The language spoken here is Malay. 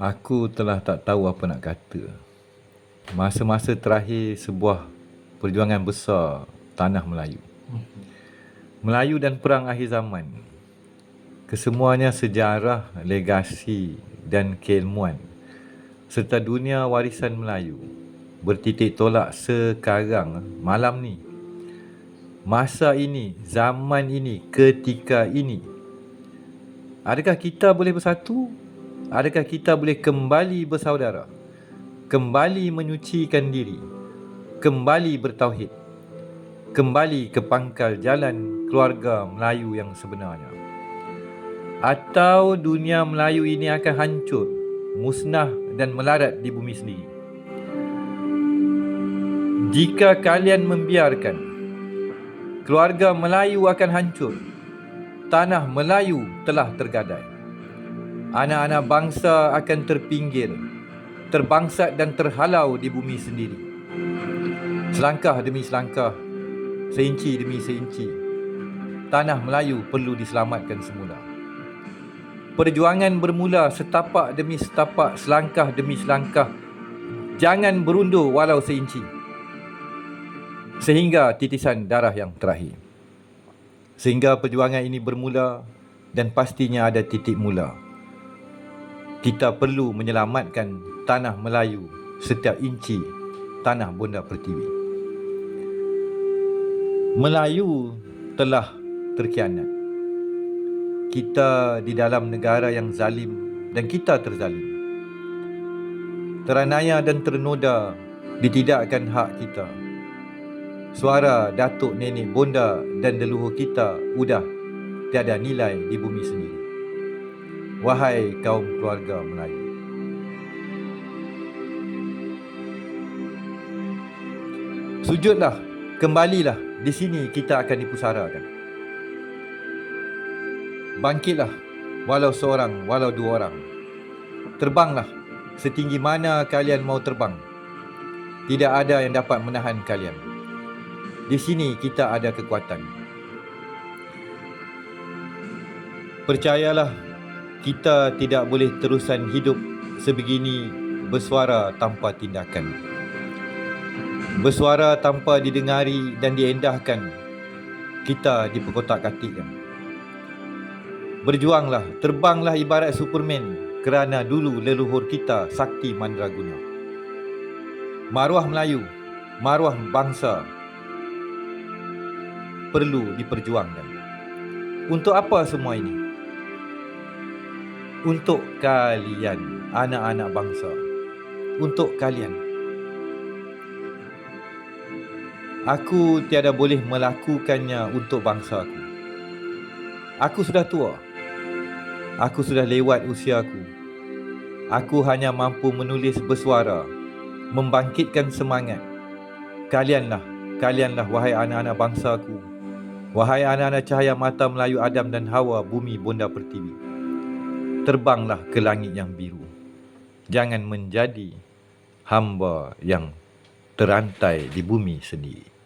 Aku telah tak tahu apa nak kata. Masa-masa terakhir sebuah perjuangan besar tanah Melayu. Melayu dan perang akhir zaman. Kesemuanya sejarah, legasi dan keilmuan serta dunia warisan Melayu bertitik tolak sekarang malam ni. Masa ini, zaman ini, ketika ini. Adakah kita boleh bersatu? Adakah kita boleh kembali bersaudara? Kembali menyucikan diri? Kembali bertauhid? Kembali ke pangkal jalan keluarga Melayu yang sebenarnya? Atau dunia Melayu ini akan hancur, musnah dan melarat di bumi sendiri? Jika kalian membiarkan keluarga Melayu akan hancur, tanah Melayu telah tergadai. Anak-anak bangsa akan terpinggir, terbangsat dan terhalau di bumi sendiri. Selangkah demi selangkah, seinci demi seinci, tanah Melayu perlu diselamatkan semula. Perjuangan bermula setapak demi setapak, selangkah demi selangkah. Jangan berundur walau seinci. Sehingga titisan darah yang terakhir. Sehingga perjuangan ini bermula dan pastinya ada titik mula. Kita perlu menyelamatkan tanah Melayu setiap inci tanah Bonda Pertiwi. Melayu telah terkianat. Kita di dalam negara yang zalim dan kita terzalim. Teranaya dan ternoda ditidakkan hak kita. Suara datuk nenek bonda dan leluhur kita sudah tiada nilai di bumi sendiri. Wahai kaum keluarga Melayu. Sujudlah, kembalilah. Di sini kita akan dipusarakan. Bangkitlah, walau seorang, walau dua orang. Terbanglah, setinggi mana kalian mau terbang. Tidak ada yang dapat menahan kalian. Di sini kita ada kekuatan. Percayalah, kita tidak boleh terusan hidup sebegini bersuara tanpa tindakan. Bersuara tanpa didengari dan diendahkan, kita diperkotak-katikkan. Berjuanglah, terbanglah ibarat Superman kerana dulu leluhur kita sakti mandraguna. Maruah Melayu, maruah bangsa perlu diperjuangkan. Untuk apa semua ini? Untuk kalian, anak-anak bangsa. Untuk kalian. Aku tiada boleh melakukannya untuk bangsa aku. Aku sudah tua. Aku sudah lewat usiaku. Aku hanya mampu menulis bersuara, membangkitkan semangat. Kalianlah, kalianlah wahai anak-anak bangsaku. Wahai anak-anak cahaya mata Melayu Adam dan Hawa bumi Bonda Pertiwi. Terbanglah ke langit yang biru. Jangan menjadi hamba yang terantai di bumi sendiri.